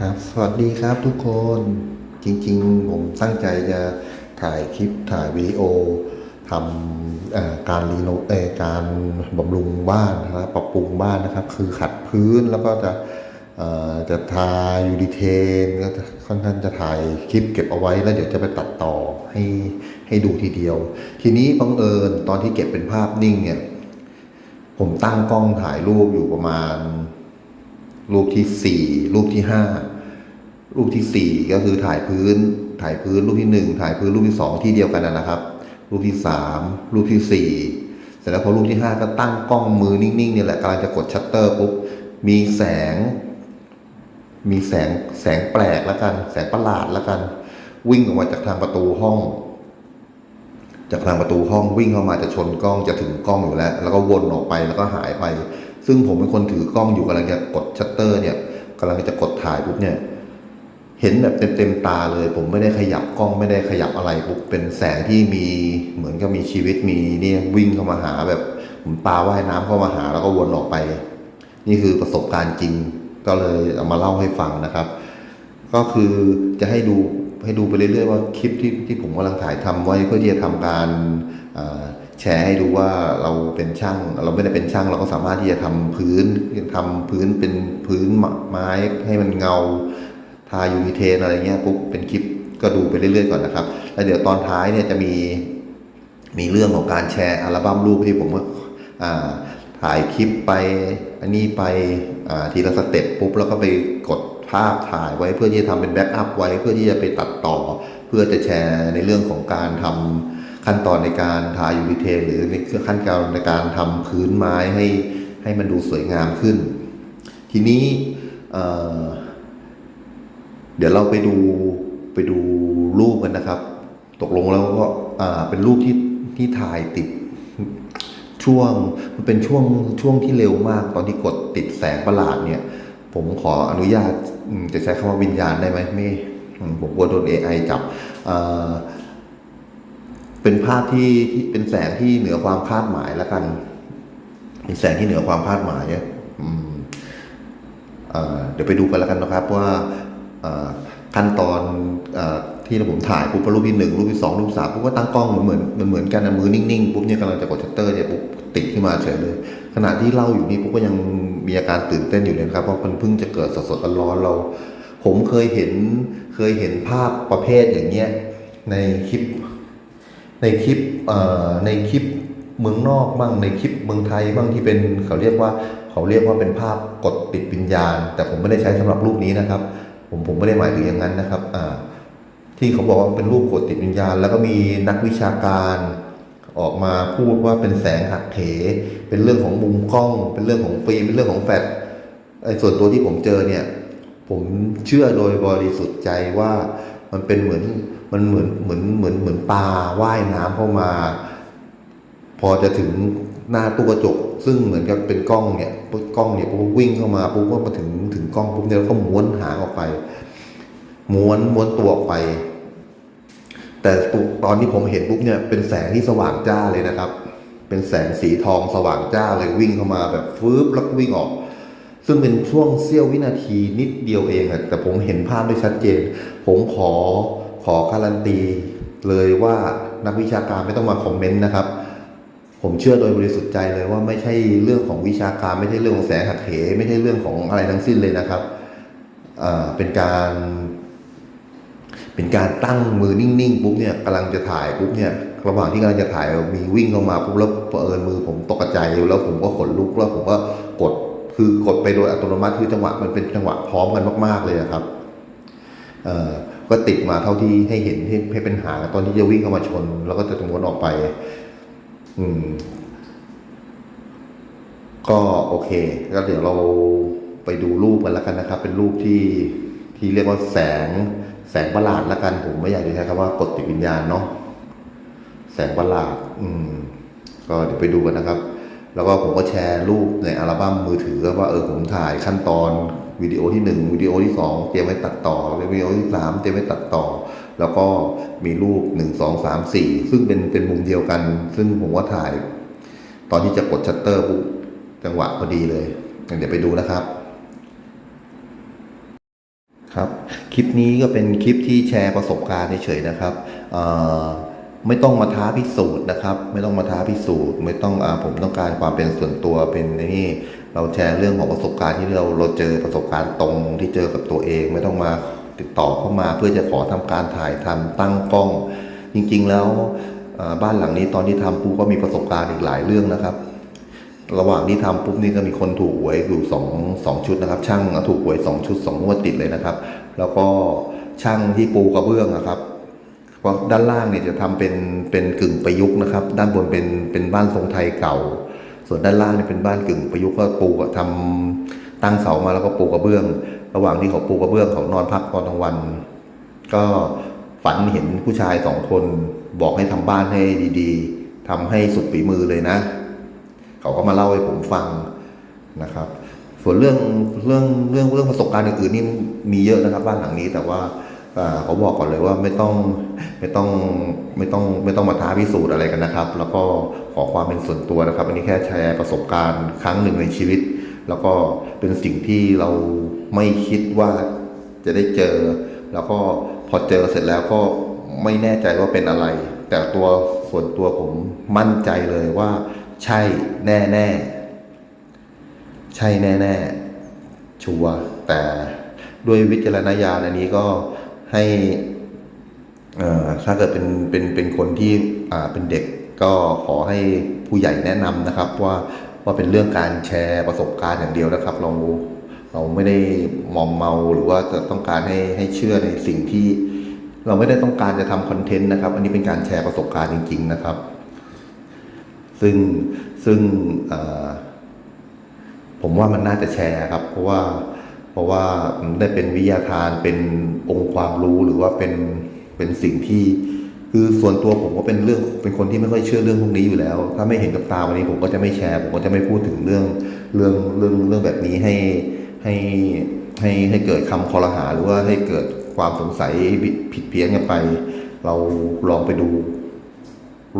ครับสวัสดีครับทุกคนจริงๆ ผมตั้งใจจะถ่ายคลิปถ่ายวิดีโอทำอการรีโนเอการบำรุงบ้านนะครับปรับปรุงบ้านนะครับ คือขัดพื้นแล้วก็จะจะทายูริเทนก็ค่อนข้างจะถ่ายคลิปเก็บเอาไว้แล้วเดี๋ยวจะไปตัดต่อให้ให้ดูทีเดียว ทีนี้บังเอิญตอนที่เก็บเป็นภาพนิ่งเนี่ยผมตั้งกล้องถ่ายรูปอยู่ประมาณ รูปที่สี่รูปที่ห้ารูปที่สี่ก็คือถ่ายพื้น ถ่ายพื้นรูปที่หนึ่งถ่ายพื้นรูปที่สองที่เดียวกันนะนะครับ รูปที่สามรูปที่สี่เสร็จแล้วพอรูปที่ห้าก็ตั้งกล้องมือนิ่งๆเนี่ยแหละกำลังจะกดชัตเตอร์ปุ๊บมีแสง มีแสงแสงแปลกแล้วกัน แสงประหลาดแล้วกัน วิ่งออกมาจากทางประตูห้อง จากทางประตูห้องวิ่งเข้ามาจะชนกล้องจะถึงกล้องอยู่แล้ว แล้วก็วนออกไปแล้วก็หายไป ซึ่งผมเป็นคนถือกล้องอยู่กำลังจะกดชัตเตอร์เนี่ยกำลังจะกดถ่ายปุ๊บเนี่ย เห็นแบบเต็มๆตาเลย ผมไม่ได้ขยับกล้องไม่ได้ขยับอะไรปุ๊บเป็นแสงที่มีเหมือนกับมีชีวิตมีเนี่ยวิ่งเข้ามาหาแบบผมปลาว่ายน้ำเข้ามาหาแล้วก็วนออกไป นี่คือประสบการณ์จริง ก็เลยเอามาเล่าให้ฟังนะครับ ก็คือจะให้ดูให้ดูไปเรื่อยๆว่าคลิปที่ที่ผมกำลังถ่ายทำไว้เพื่อที่จะทำการอ่า แชร์ให้ดูว่าเราเป็นช่าง เราไม่ได้เป็นช่าง เราก็สามารถที่จะทำพื้นทำพื้นเป็นพื้นไม้ให้มันเงา ทายูนิเทนอะไรเงี้ยปุ๊บเป็นคลิปก็ดูไปเรื่อยๆก่อนนะครับ แล้วเดี๋ยวตอนท้ายเนี่ยจะมีมีเรื่องของการแชร์อัลบั้มรูปที่ผมอ่าถ่ายคลิปไปอันนี้ไปอ่าทีละสเต็ปปุ๊บแล้วก็ไปกดภาพถ่ายไว้เพื่อที่จะทำเป็นแบ็กอัพไว้เพื่อที่จะไปตัดต่อ เพื่อจะแชร์ในเรื่องของการทำ ขั้นตอนในการทายูนิเทนหรือในขั้นตอนในการทำพื้นไม้ให้ให้มันดูสวยงามขึ้น ทีนี้เเดี๋ยวเราไปดูไปดูรูปกันนะครับ ตกลงแล้วก็เป็นรูปที่ที่ถ่ายติดช่วงมันเป็นช่วงช่วงที่เร็วมาก ตอนที่กดติดแสงประหลาดเนี่ย ผมขออนุญาตจะใช้คำว่าวิญญาณได้ไหมไม่ผมกลัวโดน AI จับ เป็นภาพที่ที่เป็นแสงที่เหนือความคาดหมายแล้วกัน เป็นแสงที่เหนือความคาดหมายเนี่ยเดี๋ยวไปดูกันแล้วกันนะครับว่าขั้นตอนอ่อที่ผมถ่ายปุ๊บรูปที่หนึ่งรูปที่สองรูปที่สามปุ๊บก็ตั้งกล้องเหมือนเหมือนมันเหมือนกันนะมือนิ่งๆปุ๊บเนี่ยกำลังจะกดชัตเตอร์เนี่ยปุ๊บติดขึ้นมาเฉยเลย ขณะที่เล่าอยู่นี่ปุ๊บก็ยังมีอาการตื่นเต้นอยู่เลยนะครับเพราะมันเพิ่งจะเกิดสดๆร้อนๆเรา ผมเคยเห็นเคยเห็นภาพประเภทอย่างเงี้ยในคลิป ในคลิปเอ่อในคลิปเมืองนอกบ้างในคลิปเมืองไทยบ้างที่เป็นเขาเรียกว่าเขาเรียกว่าเป็นภาพกดติดวิญญาณ แต่ผมไม่ได้ใช้สำหรับรูปนี้นะครับ ผมผมไม่ได้หมายถึงอย่างนั้นนะครับอ่าที่เขาบอกว่าเป็นรูปกดติดวิญญาณ แล้วก็มีนักวิชาการออกมาพูดว่าเป็นแสงหักเหเป็นเรื่องของมุมกล้อง เป็นเรื่องของฟิล์มเป็นเรื่องของแฟลชไอส่วนตัวที่ผมเจอเนี่ย ผมเชื่อโดยบริสุทธิ์ใจว่า มันเป็นเหมือนมันเหมือนเหมือนเหมือนเหมือนปลาว่ายน้ำเข้ามา พอจะถึงหน้าตู้กระจก ซึ่งเหมือนกับเป็นกล้องเนี่ยกล้องเนี่ยปุ๊บวิ่งเข้ามาปุ๊บก็มาถึงถึงกล้องปุ๊บเนี่ยแล้วก็ม้วนหางออกไป ม้วนม้วนตัวออกไป แต่ตอนที่ผมเห็นปุ๊บเนี่ยเป็นแสงที่สว่างจ้าเลยนะครับ เป็นแสงสีทองสว่างจ้าเลยวิ่งเข้ามาแบบฟืบแล้ววิ่งออก ซึ่งเป็นช่วงเสี้ยววินาทีนิดเดียวเองอะแต่ผมเห็นภาพได้ชัดเจน ผมขอขอการันตี เลยว่านักวิชาการไม่ต้องมาคอมเมนต์นะครับ ผมเชื่อโดยบริสุทธิ์ใจเลยว่าไม่ใช่เรื่องของวิชาการไม่ใช่เรื่องของแสงหักเหไม่ใช่เรื่องของอะไรทั้งสิ้นเลยนะครับเป็นการ เป็นการตั้งมือนิ่งๆปุ๊บเนี่ยกำลังจะถ่ายปุ๊บเนี่ยระหว่างที่กำลังจะถ่ายมีวิ่งเข้ามาปุ๊บแล้วเผอิญมือผมตกใจแล้วผมก็ขนลุกแล้วผมก็กด คือกดไปโดยอัตโนมัติคือจังหวะมันเป็นจังหวะพร้อมกันมาก ๆ เลยอะครับก็ติดมาเท่าที่ให้เห็นให้ให้เป็นหางตอนที่จะวิ่งเข้ามาชน แล้วก็จะม้วนออกไป อืม ก็โอเคก็เดี๋ยวเราไปดูรูปกันแล้วกันนะครับ เป็นรูปที่ที่เรียกว่าแสง แสงประหลาดแล้วกัน ผมไม่อยากจะใช้คำว่ากดติดวิญญาณเนาะแสงประหลาด อืม ก็เดี๋ยวไปดูกันนะครับ แล้วก็ผมก็แชร์รูปในอัลบั้มมือถือว่าเออผมถ่ายขั้นตอนวิดีโอที่หนึ่งวิดีโอที่สองเตรียมไว้ตัดต่อวิดีโอที่สามเตรียมไว้ตัดต่อ แล้วก็มีรูปหนึ่งสองสามสี่ซึ่งเป็นเป็นมุมเดียวกัน ซึ่งผมว่าถ่าย ตอนที่จะกดชัตเตอร์ปุ๊บจังหวะพอดีเลย เดี๋ยวไปดูนะครับคลิปนี้ก็เป็นคลิปที่แชร์ประสบการณ์เฉยๆนะครับเอ่อ ไม่ต้องมาท้าพิสูจน์นะครับ ไม่ต้องมาท้าพิสูจน์ ไม่ต้องอาผมต้องการความเป็นส่วนตัวเป็นนี่เราแชร์เรื่องของประสบการณ์ที่เราเราเจอประสบการณ์ตรงที่เจอกับตัวเอง ไม่ต้องมาติดต่อเข้ามาเพื่อจะขอทำการถ่ายทำตั้งกล้อง จริง ๆ แล้วบ้านหลังนี้ตอนที่ทำปูก็มีประสบการณ์อีกหลายเรื่องนะครับ ระหว่างที่ทำปุ๊บนี่ก็มีคนถูกหวยอยู่สองสองชุดนะครับ ช่างถูกหวยสองชุดสองงวดติดเลยนะครับ แล้วก็ช่างที่ปูกระเบื้องนะครับ เพราะด้านล่างเนี่ยจะทำเป็นเป็นกึ่งประยุกต์นะครับ ด้านบนเป็นเป็นบ้านทรงไทยเก่า ส่วนด้านล่างเนี่ยเป็นบ้านกึ่งประยุกต์ก็ปูก็ทำตั้งเสามาแล้วก็ปูกระเบื้อง ระหว่างที่เขาปูกระเบื้องเขานอนพักตอนกลางวัน ก็ฝันเห็นผู้ชายสองคนบอกให้ทำบ้านให้ดีๆทำให้สุดฝีมือเลยนะ เขาก็มาเล่าให้ผมฟังนะครับ ส่วนเรื่องเรื่องเรื่องเรื่องประสบการณ์อื่นๆนี่มีเยอะนะครับบ้านหลังนี้แต่ว่า เขาบอกก่อนเลยว่าไม่ต้องไม่ต้องไม่ต้องไม่ต้องมาท้าพิสูจน์อะไรกันนะครับ แล้วก็ขอความเป็นส่วนตัวนะครับ อันนี้แค่แชร์ประสบการณ์ครั้งหนึ่งในชีวิต แล้วก็เป็นสิ่งที่เราไม่คิดว่าจะได้เจอ แล้วก็พอเจอเสร็จแล้วก็ไม่แน่ใจว่าเป็นอะไร แต่ตัวส่วนตัวผมมั่นใจเลยว่า ใช่แน่แน่ใช่แน่แน่ชัวร์แต่ด้วยวิจารณญาณอันนี้ก็ ให้ถ้าเกิดเป็นเป็นเป็นคนที่อ่าเป็นเด็กก็ขอให้ผู้ใหญ่แนะนำนะครับ ว่าว่าเป็นเรื่องการแชร์ประสบการณ์อย่างเดียวนะครับ เราเราไม่ได้มอมเมาหรือว่าจะต้องการให้ให้เชื่อในสิ่งที่ เราไม่ได้ต้องการจะทำคอนเทนต์นะครับ อันนี้เป็นการแชร์ประสบการณ์จริง ๆ นะครับ ซึ่งซึ่งผมว่ามันน่าจะแชร์ครับ เพราะว่า เพราะว่ามันได้เป็นวิทยาทานเป็นองค์ความรู้หรือว่าเป็นเป็นสิ่งที่ คือส่วนตัวผมก็เป็นเรื่องเป็นคนที่ไม่ค่อยเชื่อเรื่องพวกนี้อยู่แล้ว ถ้าไม่เห็นกับตาวันนี้ผมก็จะไม่แชร์ ผมก็จะไม่พูดถึงเรื่องเรื่องเรื่องเรื่องแบบนี้ให้ให้ให้ให้เกิดคำคอรหาหรือว่าให้เกิดความสงสัยผิดเพี้ยนกันไป เราลองไปดู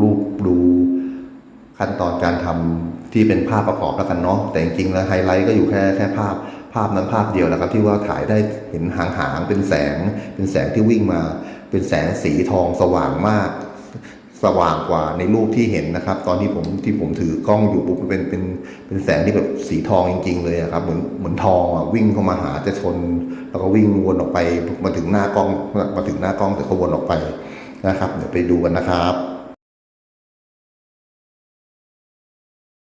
รูปดูขั้นตอนการทำที่เป็นภาพประกอบแล้วกันเนาะแต่จริงๆแล้วไฮไลท์ก็อยู่แค่แค่ภาพ ภาพนั้นภาพเดียวแหละครับ ที่ว่าถ่ายได้เห็นหางๆเป็นแสง เป็นแสงที่วิ่งมา เป็นแสงสีทองสว่างมาก สว่างกว่าในรูปที่เห็นนะครับ ตอนที่ผมที่ผมถือกล้องอยู่ปุ๊บเป็นเป็นเป็นแสงที่แบบสีทองจริง ๆ เลยครับ เหมือนเหมือนทองอะวิ่งเข้ามาหาจะชน แล้วก็วิ่งวนออกไปมาถึงหน้ากล้องมาถึงหน้ากล้องแต่ก็วนออกไปนะครับ เดี๋ยวไปดูกันนะครับ